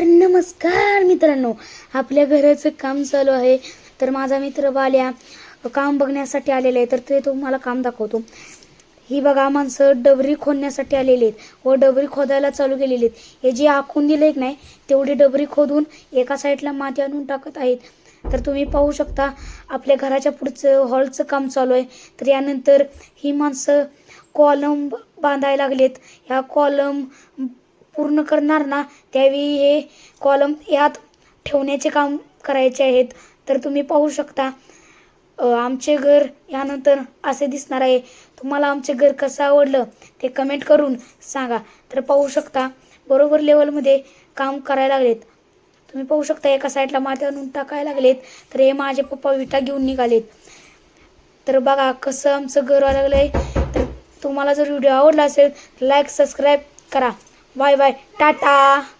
नमस्कार नमस्कार मित्रांनो. आपल्या घराचं काम चालू आहे. तर माझा मित्र बाल्या काम बघण्यासाठी आलेला आहे. तर ते तुम्हाला काम दाखवतो. ही बघा माणसं डबरी खोदण्यासाठी आलेली आहेत व डबरी खोदायला चालू केलेली आहेत. हे जे आखून दिले एक नाही तेवढी डबरी खोदून एका साईडला माती आणून टाकत आहेत. तर तुम्ही पाहू शकता आपल्या घराच्या पुढचं हॉलचं काम चालू आहे. तर यानंतर ही माणसं कॉलम बांधायला लागलेत. ह्या कॉलम पूर्ण करणार ना त्यावेळी हे कॉलम यात ठेवण्याचे काम करायचे आहेत. तर तुम्ही पाहू शकता आमचे घर यानंतर असे दिसणार आहे. तुम्हाला आमचे घर कसं आवडलं ते कमेंट करून सांगा. तर पाहू शकता बरोबर लेवलमध्ये काम करायला लागलेत. तुम्ही पाहू शकता एका साईडला माती आणून टाकायला लागलेत. तर हे माझे पप्पा विटा घेऊन निघालेत. तर बघा कसं आमचं घर व्हायला आहे तर तुम्हाला जर व्हिडिओ आवडला असेल तर लाईक सबस्क्राईब करा. bye bye. Tata.